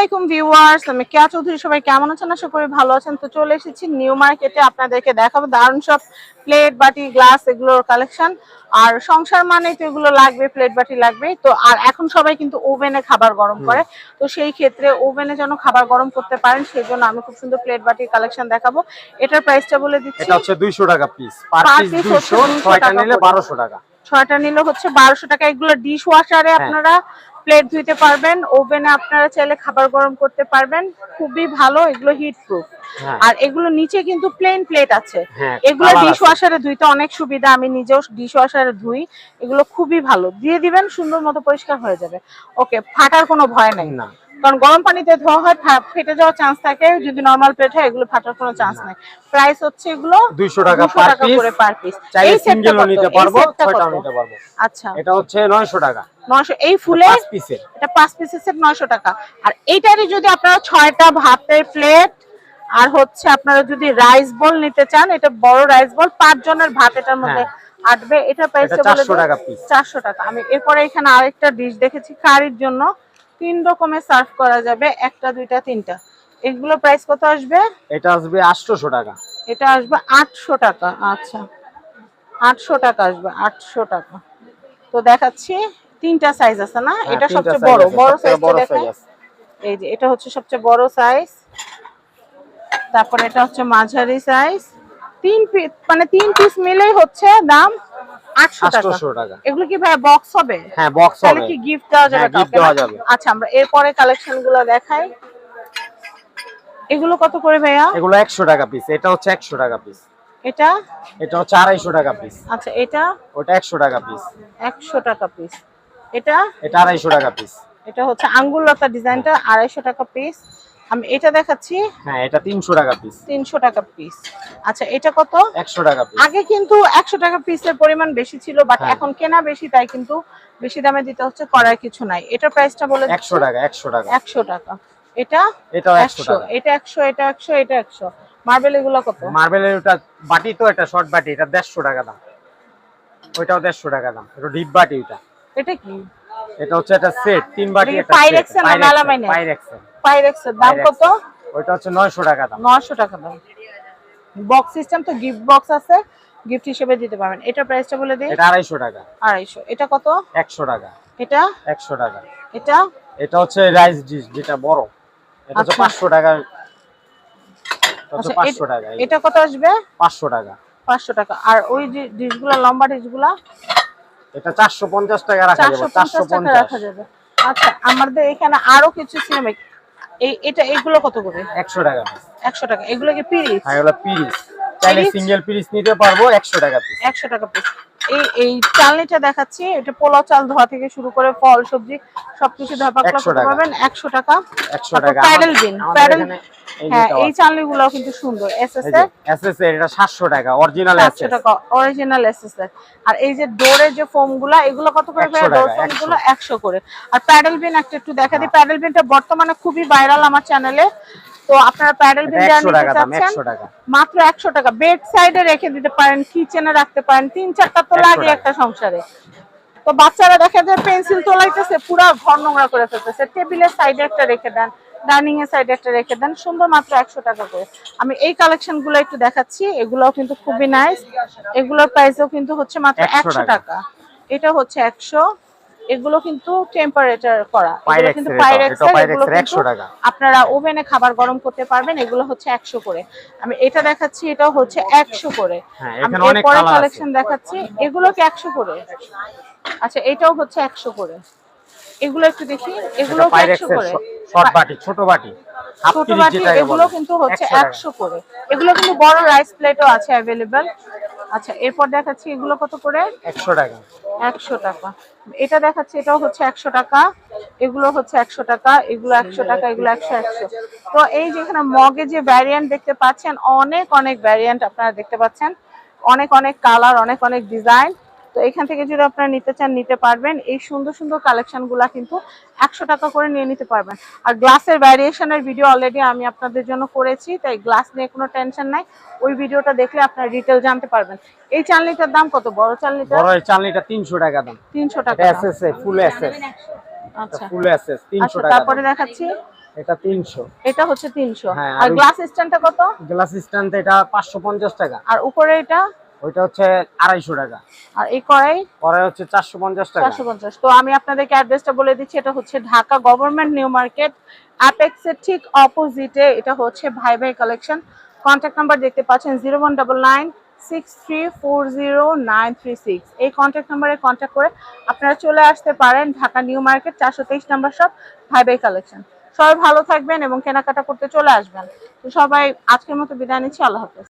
আলাইকুম ভিউয়ার্স আমি কেয়া চৌধুরী সবাই কেমন আছেন? আশা করি ভালো আছেন। তো চলে এসেছি নিউ মার্কেটে আপনাদেরকে দেখাবো দারুণ সব প্লেট বাটি গ্লাস এগুলোর কালেকশন। আর সংসার মানেই তো এগুলো লাগবে প্লেট বাটি লাগবে তো আর এখন সবাই কিন্তু ওভেনে খাবার গরম করে। তো সেই ক্ষেত্রে ওভেনে যেন খাবার গরম করতে পারেন সেই জন্য আমি খুব সুন্দর প্লেট বাটির কালেকশন দেখাবো। এটার প্রাইসটা বলে দিচ্ছি। এটা হচ্ছে দুইশো টাকা পিস পার পিস piece হচ্ছে দুইশো 200 ছয়টা নিলে করে। বারোশো টাকা। ছয়টা নিলে হচ্ছে বারোশো টাকা। এগুলো ডিশ ওয়াশারে আপনারা প্লেট ধুইতে পারবেন ওভেনে আপনারা চাইলে খাবার গরম করতে পারবেন খুবই ভালো এগুলো হিট প্রুফ হ্যাঁ। আর এগুলো নিচে কিন্তু প্লেন প্লেট আছে। হ্যাঁ, এগুলো ডিশ ওয়াশারে ধুইতে অনেক সুবিধা আমি নিজেও ডিশ ওয়াশারে ধুই এগুলো খুবই ভালো। দিয়ে দিবেন সুন্দর মতো পরিষ্কার হয়ে যাবে। ওকে ফাটার কোনো ভয় নাই। না। কারণ গরম পানিতে ধোয়া হয় ফেটে যাওয়ার চান্স থাকে যদি নরমাল প্লেট হয় এগুলো ফাটার কোনো চান্স নেই। প্রাইস হচ্ছে এগুলো 200 টাকা 200 per টাকা piece। করে পার পিস সিঙ্গেলও নিতে পারব ছয়টাও নিতে পারব। আচ্ছা। এটা হচ্ছে নয়শো টাকা। নয়শো এই ফুলে পিসের এটা পিসের সেট নয়শো টাকা। আর এইটারই যদি আপনারা ছয়টা ভাতের প্লেট আর হচ্ছে আপনারা যদি রাইস বল নিতে চান এটা বড় রাইস বল পাঁচ জনের ভাত এটার মধ্যে আটবে। এটা প্রাইস এটা 400 টাকা piece। চারশো টাকা। আমি এরপরে এখানে আরেকটা ডিশ দেখেছি কারির জন্য। তিন রকমের সার্ভ করা যাবে একটা দুইটা তিনটা। এগুলো প্রাইস কত আসবে? এটা আসবে আটশোশো টাকা। এটা আসবে আটশো টাকা আচ্ছা। আটশো টাকা আসবে আটশো টাকা। তো দেখাচ্ছি তিনটা সাইজ আছে না? হ্যাঁ, এটা সবচেয়ে বড় বড় সাইজটা দেখাই। এই যে এটা হচ্ছে সবচেয়ে বড় সাইজ তারপরে এটা হচ্ছে মাঝারি সাইজ তিন পিস মানে তিন পিস মিলেই হচ্ছে দাম 800 টাকা। এগুলো কি ভাই বক্স হবে? হ্যাঁ বক্স তাহলে কি গিফট দেওয়া যাবে হ্যাঁ, দেওয়া যাবে। আচ্ছা আমরা এরপরে কালেকশন দেখাই। এগুলো কত করে ভাইয়া? এগুলো একশো টাকা পিস এটা হচ্ছে একশো টাকা পিস এটা? এটা হচ্ছে আড়াইশো টাকা পিস আচ্ছা এটা? ওটা একশো টাকা পিস একশো টাকা পিস এটা? এটা আড়াইশো টাকা পিস এটা হচ্ছে আঙ্গুললতা ডিজাইনটা আড়াইশো টাকা পিস আমি এটা দেখাচ্ছি। হ্যাঁ এটা তিনশো টাকা পিস তিনশো টাকা পিস আচ্ছা এটা কত? একশো টাকা পিস আগে কিন্তু একশো টাকা পিসের পরিমাণ বেশি ছিল বাট হ্যাঁ। এখন কেনা বেশি তাই কিন্তু বেশি দামে দিতে হচ্ছে করার কিছু নাই। এটার প্রাইসটা বলে একশো টাকা একশো টাকা। একশো টাকা। এটা একশো একশো। টাকা। এটা একশো এটা একশো এটা একশো। মার্বেল এগুলো কত? মার্বেলের ওটা বাটি তো এটা শর্ট বাটি এটা দেড়শো টাকা দাম। ওইটাও দেড়শো টাকা দাম। এটা ডিপ বাটি ওটা এটা কি? এটা হচ্ছে একটা সেট তিন বাটি এটা এর না melamine এর? পাইরেক্সের দাম কত? ওইটা হচ্ছে নয়শো টাকা দাম। নশো টাকা দাম। বক্স সিস্টেম তো গিফট বক্স আছে গিফট হিসেবে দিতে পারবেন। এটা প্রাইসটা বলে দিই। এটা আড়াইশো টাকা। আড়াইশো। এটা কত? একশো টাকা। এটা? একশো টাকা। এটা? এটা হচ্ছে রাইস ডিশ যেটা বড়। এটা হচ্ছে আচ্ছা। পাঁচশো টাকা। এটা আচ্ছা, কত আসবে? পাঁচশো টাকা। পাঁচশো টাকা। আর ওই যে ডিশগুলো লম্বা ডিশগুলা এটা চারশো পঞ্চাশ টাকা রাখা যাবে। চারশো পঞ্চাশ টাকা রাখা যাবে। আচ্ছা আমাদের এখানে আরও কিছু সিনেমিক এই এটা এগুলো কত করে? একশো টাকা piece। একশো টাকা। এগুলো কি পিরিচ? হ্যাঁ এগুলো পিরিস তাহলে সিঙ্গেল পিরিস নিতে পারব একশো টাকা পিস একশো টাকা পিস এই এই চালনিটা দেখাচ্ছি। এটা পোলাও চাল ধোয়া থেকে শুরু করে ফল সবজি সবকিছু ধোয়া পাকলা করতে পারবেন একশো টাকা। একশো টাকা। প্যাডেল বিন। প্যাডেল হ্যাঁ এই। চালনিগুলো কিন্তু সুন্দর। এস এস এর? এটা সাতশো টাকা। অরিজিনাল সাতশো টাকা। অরিজিনাল এসএসআর আর এই যে ডোরের যে ফোমগুলা এগুলো কত করে 100 ডোর টাকা, ফোমগুলো একশো করে। আর প্যাডেল বিন একটা একটু দেখা দিই। প্যাডেল বিনটা বর্তমানে খুবই ভাইরাল আমার চ্যানেলে। তো আপনারা প্যাডেল নিতে চাচ্ছেন মাত্র একশো টাকা। বেড সাইডে রেখে দিতে পারেন কিচেনে রাখতে পারেন তিন চারটা তো লাগে একটা সংসারে। তো বাচ্চারা দেখা যায় পেন্সিল তোলাইতেছে পুরো ঘর নোংরা করে ফেলতেছে। টেবিলের সাইডে একটা রেখে দেন ডাইনিং এর সাইডে একটা রেখে দেন সুন্দর মাত্র একশো টাকা করে। আমি এই কালেকশনগুলো একটু দেখাচ্ছি এগুলোও কিন্তু খুবই নাইস এগুলোর প্রাইসও কিন্তু হচ্ছে মাত্র 100 একশো টাকা। টাকা। এটা হচ্ছে একশো। এগুলো কিন্তু টেম্পারেচার করা। কিন্তু এর এটা, Pyrex এটা এর, Pyrex এগুলো এর কিন্তু 100 টাকা। আপনারা ওভেনে খাবার গরম করতে পারবেন এগুলো হচ্ছে একশো করে। আমি এটা দেখাচ্ছি এটা হচ্ছে একশো করে। হ্যাঁ, আমি এরপরে কালেকশন দেখাচ্ছি এগুলো কি একশো করে। আচ্ছা এটাও হচ্ছে একশো করে। এগুলো একটু দেখি এগুলো একশো করে? শর্ট বাটি ছোট বাটি। ছোট বাটি এগুলো কিন্তু হচ্ছে একশো করে। এগুলো কিন্তু বড় রাইস প্লেটও আছে অ্যাভেলেবেল আচ্ছা এরপর দেখাচ্ছি এগুলো কত করে? একশো টাকা। একশো টাকা। এটা দেখাচ্ছে এটাও হচ্ছে একশো টাকা এগুলো হচ্ছে একশো টাকা এগুলো একশো টাকা এগুলো একশো একশো। তো এই যেখানে মগে যে ভ্যারিয়েন্ট দেখতে পাচ্ছেন অনেক অনেক ভ্যারিয়েন্ট আপনারা দেখতে পাচ্ছেন। অনেক অনেক কালার অনেক অনেক ডিজাইন এখান থেকে যদি আপনারা নিতে চান নিতে পারবেন। এই সুন্দর সুন্দর কালেকশনগুলা কিন্তু একশো টাকা করে নিয়ে নিতে পারবেন। আর গ্লাসের ভ্যারিয়েশনের ভিডিও অলরেডি আমি আপনাদের জন্য করেছি তাই গ্লাস নিয়ে কোনো টেনশন নাই। ওই ভিডিওটা দেখলে আপনারা ডিটেল জানতে পারবেন। এই চালনিটার দাম কত? বড় চালনিটা? বড় এই চালনিটা তিনশো টাকা দাম। তিনশো টাকা এটা দাম। এসএস ফুল এসএস আচ্ছা ফুল এসএস তিনশো টাকা তারপরে দেখাচ্ছি। এটা তিনশো। এটা হচ্ছে তিনশো। হ্যাঁ, আর গ্লাস স্ট্যান্ডটা কত? গ্লাস স্ট্যান্ড এটা পাঁচশো পঞ্চাশ টাকা। আর উপরে এটা? ওইটা হচ্ছে আড়াইশো টাকা। আর এই কড়াই? পরে হচ্ছে চারশো পঞ্চাশ টাকা। চারশো পঞ্চাশ। তো আমি আপনাদেরকে অ্যাড্রেসটা বলে দিচ্ছি এটা হচ্ছে ঢাকা গভর্নমেন্ট নিউ মার্কেট অ্যাপেক্সের ঠিক অপোজিটে এটা হচ্ছে ভাই ভাই কালেকশন কন্ট্যাক্ট নাম্বার দেখতে পাচ্ছেন zero one double nine six three four zero nine three six এই কন্ট্যাক্ট নাম্বারে কন্ট্যাক্ট করে আপনারা চলে আসতে পারেন ঢাকা নিউ মার্কেট চারশো তেইশ নাম্বার সব ভাই ভাই কালেকশন সবাই ভালো থাকবেন এবং কেনাকাটা করতে চলে আসবেন। তো সবাই আজকের মতো বিদায় নিচ্ছি আল্লাহ হাফেজ।